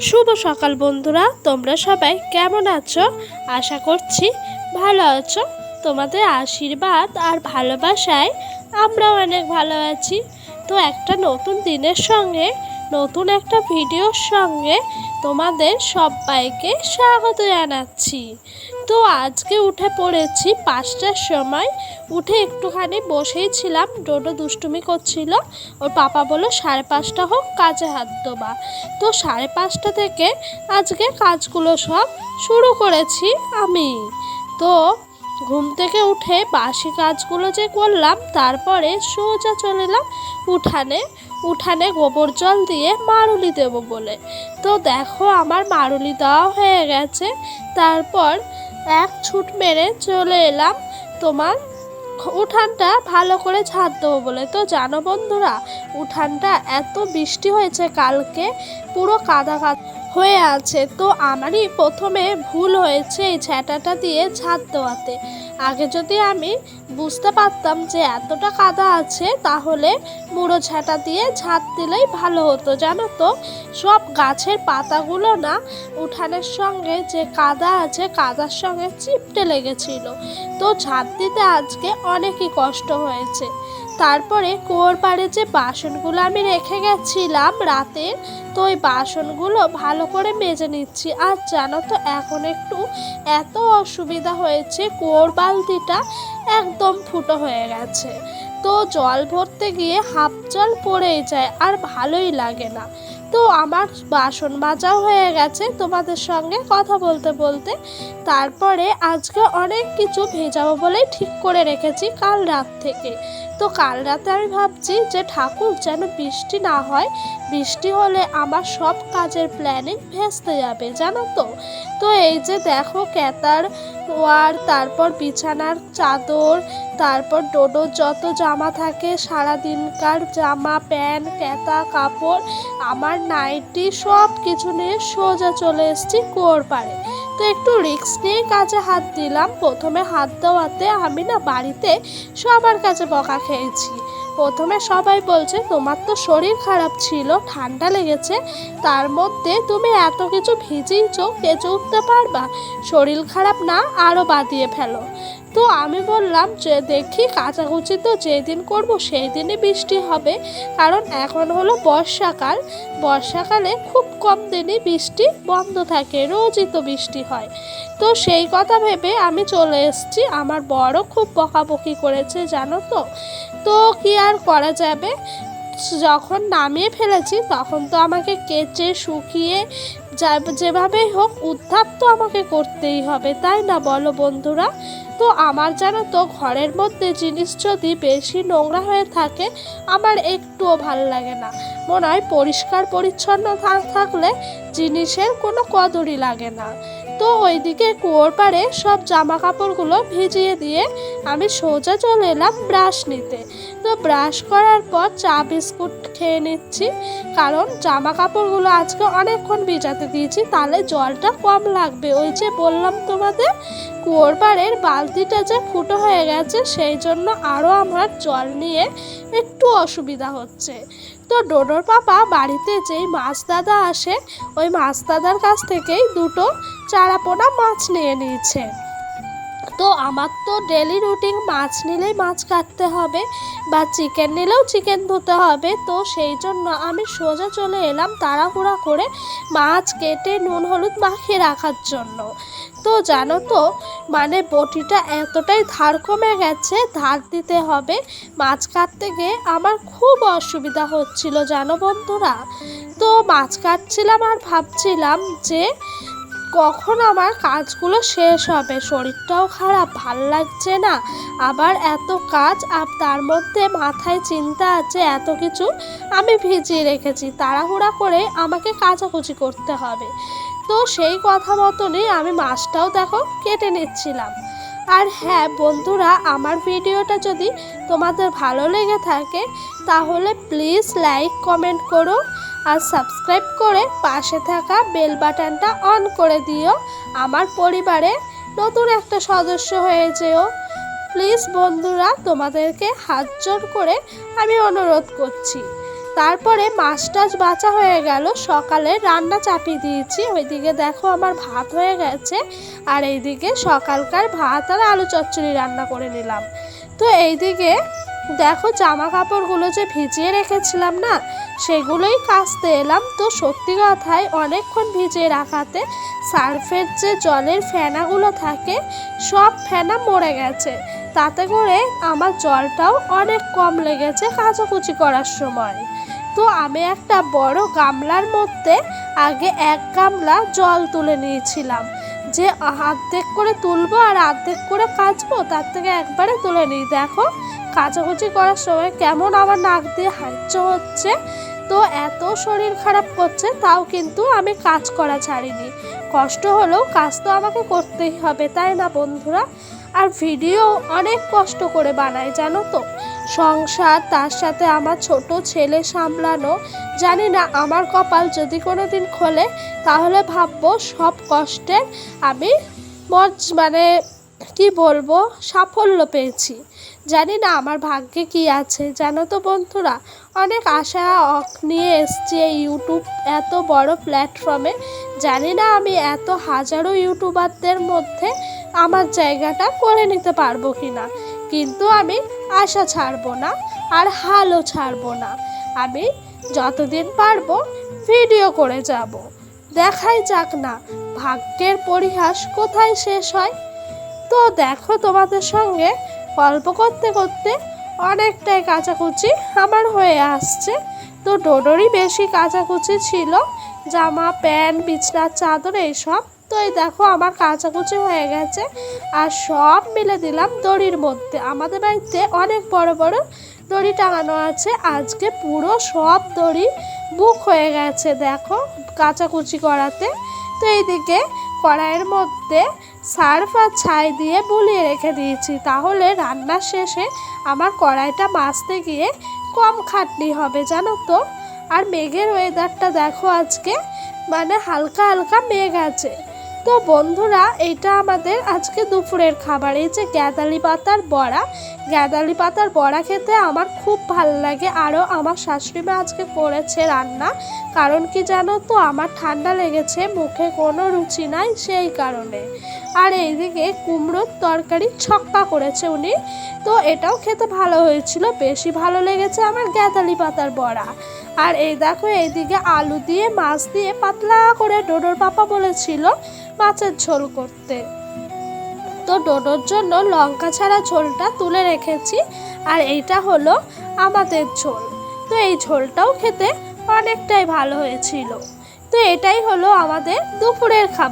শুভ সকাল বন্ধুরা, তোমরা সবাই কেমন আছো? আশা করছি ভালো আছো। তোমাদের আশীর্বাদ আর ভালোবাসায় আমরাও অনেক ভালো আছি। তো একটা নতুন দিনের সঙ্গে নতুন একটা ভিডিওর সঙ্গে তোমাদের সবাইকে স্বাগত জানাচ্ছি। তো আজকে উঠে পড়েছি পাঁচটার সময়। উঠে একটুখানি বসেই ছিলাম, ডোডো দুষ্টুমি করছিল। ওর পাপা বলল, সাড়ে পাঁচটা হোক, কাজে হাত দেবা। তো সাড়ে পাঁচটা থেকে আজকে কাজগুলো সব শুরু করেছি আমি। তো ঘুম থেকে উঠে বাসি কাজগুলো যে করলাম, তারপরে সোজা চলে এলাম উঠানে। উঠানে গোবর জল দিয়ে মারুলি দেব বলে। তো দেখো আমার মারুলি দেওয়া হয়ে গেছে। তারপর এক ছুট মেরে চলে এলাম তোমার উঠানটা ভালো করে ছাদ দেবো বলে। তো জানো বন্ধুরা, উঠানটা এত বৃষ্টি হয়েছে কালকে, পুরো কাদা কাদা। হয়ে আছে। তো আমারই প্রথমে ভুল হয়েছে এই ঝ্যাঁটাটা দিয়ে ঝাড় দেওয়াতে। আগে যদি আমি বুঝতে পারতাম যে এতটা কাদা আছে, তাহলে মুড়ো ঝাঁটা দিয়ে ঝাঁট দিলেই ভালো হতো, জানো তো? সব গাছের পাতাগুলো না উঠানের সঙ্গে যে কাদা আছে, কাদার সঙ্গে চিপটে লেগেছিল। তো ঝাঁট দিতে আজকে অনেকই কষ্ট হয়েছে। তারপরে কুয়োর পাড়ে যে বাসনগুলো আমি রেখে গেছিলাম রাতে, তো ওই বাসনগুলো ভালো করে মেজে নিচ্ছি। আর জানো তো, এখন একটু এত অসুবিধা হয়েছে কুয়োর বালতিটা একদম ফুটো হয়ে গেছে। তো জল ভরতে গিয়ে হাফ জল পড়েই যায়, আর ভালোই লাগে না। তো আমার বাসন মাজাও হয়ে গেছে তোমাদের সঙ্গে কথা বলতে বলতে। তারপরে আজকে অনেক কিছু ভেজাবো বলেই ঠিক করে রেখেছি কাল রাত থেকে। তো কাল রাতে আমি ভাবছি যে ঠাকুর যেন বৃষ্টি না হয়, বৃষ্টি হলে আমার সব কাজের প্ল্যানিং ভেস্তে যাবে, জানো তো? তো এই যে দেখো কেতার ওয়ার তারপর বিছানার চাদর, তারপর ডোডোর যত জামা থাকে সারা দিনকার জামা, প্যান্ট কেতা কাপড়, আমার নাইটি, সব কিছু নিয়ে সোজা চলে এসেছি কুয়োর পাড়ে। তো একটু রিস্ক নিয়ে কাজে হাত দিলাম। প্রথমে হাত দেওয়াতে আমি না বাড়িতে সবার কাছে বকা খেয়েছি। প্রথমে সবাই বলছে, তোমার তো শরীর খারাপ ছিল, ঠান্ডা লেগেছে, তার মধ্যে তুমি এত কিছু ভিজিয়েছ, কেঁচে উঠতে পারবা? শরীর খারাপ না আরও বাদিয়ে ফেলো। তো আমি বললাম যে, দেখি কাচাকুচি তো যেদিন করব সেই দিনই বৃষ্টি হবে। কারণ এখন হলো বর্ষাকাল। বর্ষাকালে খুব কম দিনই বৃষ্টি বন্ধ থাকে, রোজই তো বৃষ্টি হয়। তো সেই কথা ভেবে আমি চলে এসেছি। আমার বড় খুব বকাবকি করেছে, জানো তো? তো কি আর করা যাবে? যখন নামিয়ে ফেলেছি, তখন তো আমাকে কেচে, শুকিয়ে যেভাবেই হোক উদ্ধার তো আমাকে করতেই হবে, তাই না বলো বন্ধুরা? তো আমার জানো তো, ঘরের মধ্যে জিনিস যদি বেশি নোংরা হয়ে থাকে, আমার একটুও ভালো লাগে না। মনে হয় পরিষ্কার পরিচ্ছন্ন থাকলে জিনিসের কোনো কদরই লাগে না। তো ওইদিকে কুয়োর পাড়ে সব জামা কাপড়গুলো ভিজিয়ে দিয়ে আমি সোজা চলে এলাম ব্রাশ নিতে। তো ব্রাশ করার পর চা বিস্কুট খেয়ে নিচ্ছি, কারণ জামা কাপড়গুলো আজকে অনেকক্ষণ ভিজাতে দিয়েছি, তাহলে জলটা কম লাগবে। ওই যে বললাম তোমাদের, কুয়োর পাড়ের বালতিটা যে ফুটো হয়ে গেছে, সেই জন্য আরও আমার জল নিয়ে একটু অসুবিধা হচ্ছে। তো ডোডোর পাপা বাড়িতে যেই মাছ দাদা আসে, ওই মাছ দাদার কাছ থেকেই দুটো চারাপোনা মাছ নিয়ে নিয়েছে। তো আমার তো ডেলি রুটিন মাছ নিলেই মাছ কাটতে হবে বা চিকেন নিলেও চিকেন ধুতে হবে। তো সেই জন্য আমি সোজা চলে এলাম তাড়াহুড়া করে মাছ কেটে নুন, হলুদ মাখিয়ে রাখার জন্য। তো জানো তো মানে বটিটা এতটাই ধার কমে গেছে, ধার দিতে হবে। মাছ কাটতে গিয়ে আমার খুব অসুবিধা হচ্ছিল, জানো বন্ধুরা। তো মাছ কাটছিলাম আর ভাবছিলাম যে কখন আমার কাজগুলো শেষ হবে? শরীরটাও খারাপ, ভালো লাগছে না। আবার এত কাজ, আর তার মধ্যে মাথায় চিন্তা আছে, এত কিছু আমি ভিজিয়ে রেখেছি। তাড়াহুড়া করে আমাকে কাচাকুচি করতে হবে। তো সেই কথা মতনই আমি মাছটাও দেখো কেটে নিচ্ছিলাম। আর হ্যাঁ বন্ধুরা, আমার ভিডিওটা যদি তোমাদের ভালো লেগে থাকে, তাহলে প্লিজ লাইক কমেন্ট করো আর সাবস্ক্রাইব করে পাশে থাকা বেল বাটনটা অন করে দিও। আমার পরিবারে নতুন একটা সদস্য হয়ে যেও। প্লিজ বন্ধুরা, তোমাদেরকে হাত জোর করে আমি অনুরোধ করছি। তারপরে মাছ টাছ বাঁচা হয়ে গেল, সকালে রান্না চাপিয়ে দিয়েছি। ওইদিকে দেখো আমার ভাত হয়ে গেছে, আর এইদিকে সকালকার ভাত আর আলু চচ্চড়ি রান্না করে নিলাম। তো এইদিকে দেখো জামা কাপড়গুলো যে ভিজিয়ে রেখেছিলাম না, সেগুলোই কাচতে এলাম। তো সত্যি কথায় অনেকক্ষণ ভিজিয়ে রাখাতে সার্ফের যে জলের ফেনাগুলো থাকে, সব ফেনা মরে গেছে। তাতে করে আমার জলটাও অনেক কম লেগেছে কাচাকুচি করার সময়। তো আমি একটা বড় গামলার মধ্যে আগে এক গামলা জল তুলে নিয়েছিলাম। যে অর্ধেক করে তুলবো আর অর্ধেক করে কাচবো, তার থেকে একবারে তুলে নিই। দেখো, কাচাকুচি করার সময় কেমন আমার নাক দিয়ে হাঁচ হচ্ছে। তো এত শরীর খারাপ করছে, তাও কিন্তু আমি কাজ করা ছাড়িনি। কষ্ট হলেও কাজ তো আমাকে করতেই হবে, তাই না বন্ধুরা? আর ভিডিও অনেক কষ্ট করে বানাই জানো তো? সংসার, তার সাথে আমার ছোট ছেলে সামলানো, জানি না আমার কপাল যদি কোনো দিন খোলে, তাহলে ভাববো সব কষ্টের আমি মজ মানে কি বলব, সাফল্য পেয়েছি। জানি না আমার ভাগ্যে কি আছে, জানো তো বন্ধুরা? অনেক আশা নিয়ে এসছি এই ইউটিউব এত বড় প্ল্যাটফর্মে জানি না আমি এত হাজারো ইউটিউবারদের মধ্যে আমার জায়গাটা করে নিতে পারব কি না কিন্তু আমি আশা ছাড়বো না আর হালও ছাড়বো না। আমি যতদিন পারব ভিডিও করে যাব। দেখাই যাক না, ভাগ্যের পরিহাস কোথায় শেষ হয়? তো দেখো তোমাদের সঙ্গে গল্প করতে করতে অনেকটাই কাচাকুচি আমার হয়ে আসছে। তো ডোডোরই বেশি কাচাকুচি ছিল, জামা, প্যান্ট বিছনার চাদর, এইসব তো এই দেখো আমার কাচাকুচি হয়ে গেছে আর সব মিলে দিলাম দড়ির মধ্যে। আমাদের বাড়িতে অনেক বড় বড় দড়ি টাঙানো আছে। আজকে পুরো সব দড়ি বুক হয়ে গেছে দেখো কাচাকুচি করাতে। তো এইদিকে কড়াইয়ের মধ্যে সার্ফ আর ছাই দিয়ে বুলিয়ে রেখে দিয়েছি। তাহলে রান্নার শেষে আমার কড়াইটা মাজতে গিয়ে কম খাটনি হবে, জানো তো? আর মেঘের ওয়েদারটা দেখো আজকে মানে হালকা হালকা মেঘ আছে। তো বন্ধুরা এটা আমাদের আজকে দুপুরের খাবার। এই যে গ্যাদালি পাতার বড়া গ্যাদালি পাতার বড়া খেতে আমার খুব ভালো লাগে। আরও আমার শাশুড়ি মা আজকে করেছে রান্না। কারণ কি জানো তো, আমার ঠান্ডা লেগেছে, মুখে কোনো রুচি নাই সেই কারণে। আর এইদিকে কুমড়োর তরকারি ছক্কা করেছে উনি। তো এটাও খেতে ভালো হয়েছিল, বেশি ভালো লেগেছে আমার গ্যাদালি পাতার বড়া। আর এই দেখো, এইদিকে আলু দিয়ে, মাছ দিয়ে পাতলা করে ডোডোর পাপা বলেছিল মাছের ঝোল করতে। তো ডোডোর জন্য লঙ্কা ছাড়া ঝোলটা তুলে রেখেছি, আর এইটা হলো আমাদের ঝোল। তো এই ঝোলটাও খেতে অনেকটাই ভালো হয়েছিল। তো এটাই হলো আমাদের দুপুরের খাবার।